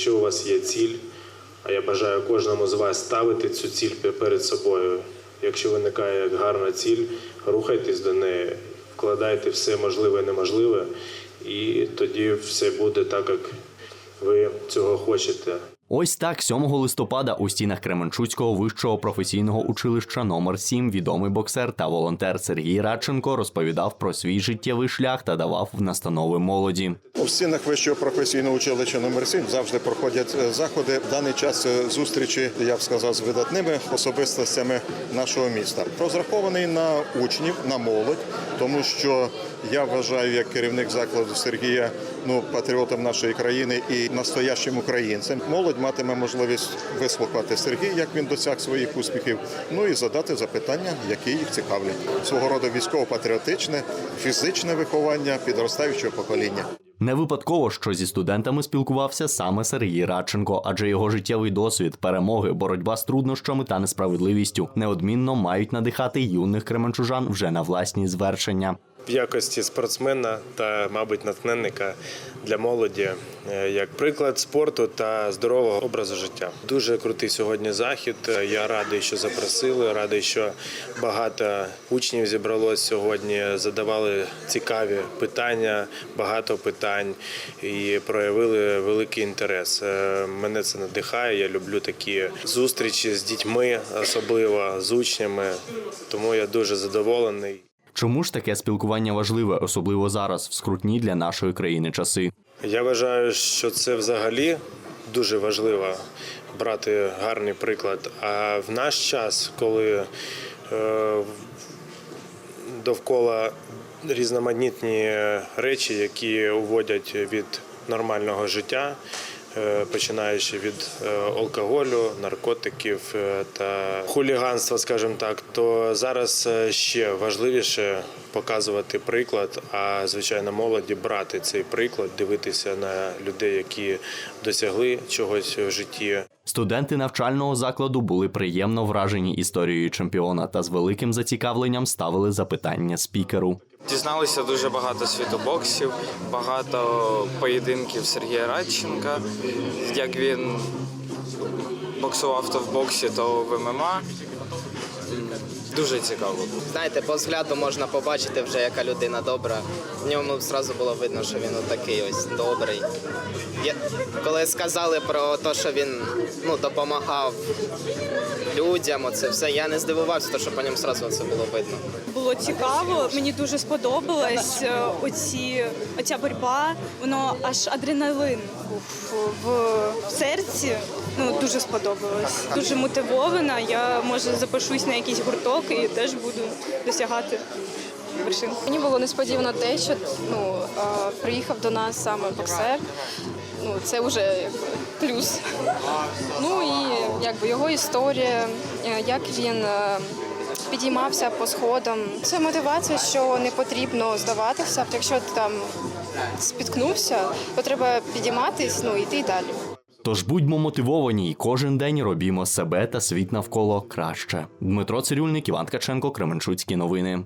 якщо у вас є ціль, а я бажаю кожному з вас ставити цю ціль перед собою. Якщо виникає гарна ціль, рухайтесь до неї, вкладайте все можливе і неможливе, і тоді все буде так, як ви цього хочете. Ось так 7 листопада у стінах Кременчуцького вищого професійного училища номер 7 відомий боксер та волонтер Сергій Радченко розповідав про свій життєвий шлях та давав настанови молоді. У стінах вищого професійного училища номер 7 завжди проходять е, заходи. В даний час е, зустрічі, я б сказав, з видатними особистостями нашого міста. Розрахований на учнів, на молодь, тому що я вважаю, як керівник закладу Сергія, ну патріотом нашої країни і настоящим українцем. Молодь матиме можливість вислухати Сергія, як він досяг своїх успіхів, ну і задати запитання, які їх цікавлять. Свого роду військово-патріотичне, фізичне виховання підростаючого покоління. Не випадково, що зі студентами спілкувався саме Сергій Радченко, адже його життєвий досвід, перемоги, боротьба з труднощами та несправедливістю неодмінно мають надихати юних кременчужан вже на власні звершення. В якості спортсмена та, мабуть, натхненника для молоді е, як приклад спорту та здорового образу життя. Дуже крутий сьогодні захід. Я радий, що запросили. Радий, що багато учнів зібралось сьогодні. Задавали цікаві питання, багато питань і проявили великий інтерес. Е, Мене це надихає. Я люблю такі зустрічі з дітьми, особливо з учнями. Тому я дуже задоволений. Чому ж таке спілкування важливе, особливо зараз, в скрутні для нашої країни часи? Я вважаю, що це взагалі дуже важливо брати гарний приклад. А в наш час, коли е, довкола різноманітні речі, які уводять від нормального життя, починаючи від е, алкоголю, наркотиків е, та хуліганства, скажімо так, то зараз е, ще важливіше показувати приклад, а звичайно молоді брати цей приклад, дивитися на людей, які досягли чогось в житті. Студенти навчального закладу були приємно вражені історією чемпіона та з великим зацікавленням ставили запитання спікеру. Дізналися дуже багато світобоксів, багато поєдинків Сергія Радченка, як він боксував то в боксі, то в ММА. Дуже цікаво. Знаєте, по взгляду можна побачити вже, яка людина добра. В ньому одразу було видно, що він такий ось добрий. Я, коли сказали про те, що він ну, допомагав людям, оце все, я не здивувався, тому що по ньому одразу це було видно. Було цікаво, мені дуже сподобалась е, оці, оця боротьба. Воно аж адреналин був в, в серці. Ну дуже сподобалось. Дуже мотивована. Я може запишусь на якийсь гурток і теж буду досягати вершин. Мені було несподівано те, що ну, приїхав до нас саме боксер. Ну, це вже плюс. Ну і якби його історія, е, як він е, підіймався по сходам. Це мотивація, що не потрібно здаватися. Якщо ти там спіткнувся, то треба підійматись, ну і йти далі. Тож будьмо мотивовані і кожен день робімо себе та світ навколо краще. Дмитро Цирюльник, Іван Ткаченко, Кременчуцькі новини.